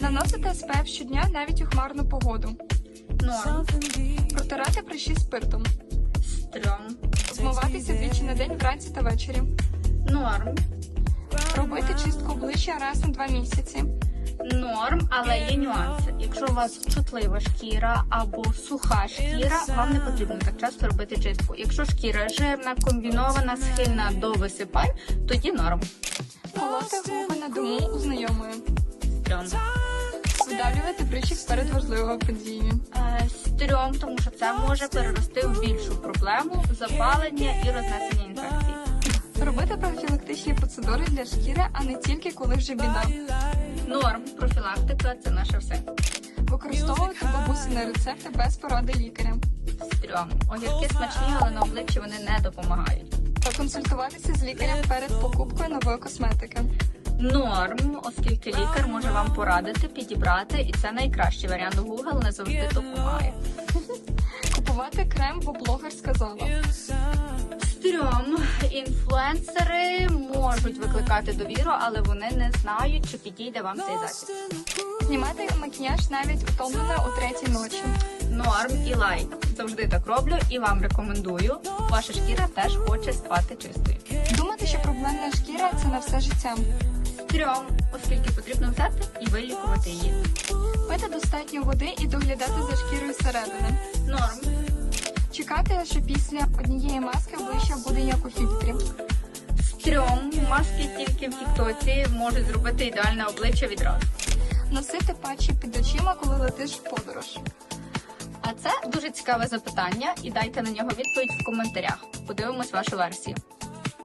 Наносити СПФ щодня навіть у хмарну погоду. Норм. Протирати прищі спиртом. Стрьом. Змиватися двічі на день вранці та ввечері. Норм. Робити чистку обличчя раз на два місяці. Норм, але є нюанси. Якщо у вас чутлива шкіра або суха шкіра, вам не потрібно так часто робити чистку. Якщо шкіра жирна, комбінована, схильна до висипань, тоді норм. Колоти губи на дому у знайомої. Стрьом. Видавлювати прищик перед важливою подією. Е, Стрьом, тому що це може перерости в більшу проблему запалення і рознесення інфекцій. Робити профілактичні процедури для шкіри, а не тільки коли вже біда. Профілактика це наше все. Використовувати бабусини рецепти без поради лікаря. Стрьом. Огірки смачні, але на обличчі вони не допомагають. Консультуватися з лікарем перед покупкою нової косметики. Норм, оскільки лікар може вам порадити, підібрати, і це найкращий варіант. Google не завжди допомагає. Купувати крем, бо блогер сказала. Інфлюенсери можуть викликати довіру, але вони не знають, чи підійде вам цей засіб. Знімати макіяж навіть утомлена у третій ночі. Норм і лайк. Завжди так роблю і вам рекомендую. Ваша шкіра теж хоче спати чистою. Думати, що проблемна шкіра це на все життя. Стрьом, оскільки потрібно взяти і вилікувати її. Пити достатньо води і доглядати за шкірою зсередини. Норм. Чекати, що після однієї маски обличчя буде як у фільтрі. Стрьом. Маски тільки в тіктоці можуть зробити ідеальне обличчя відразу. Носити патчі під очима, коли летиш в подорож. А це дуже цікаве запитання, і дайте на нього відповідь в коментарях. Подивимось вашу версію.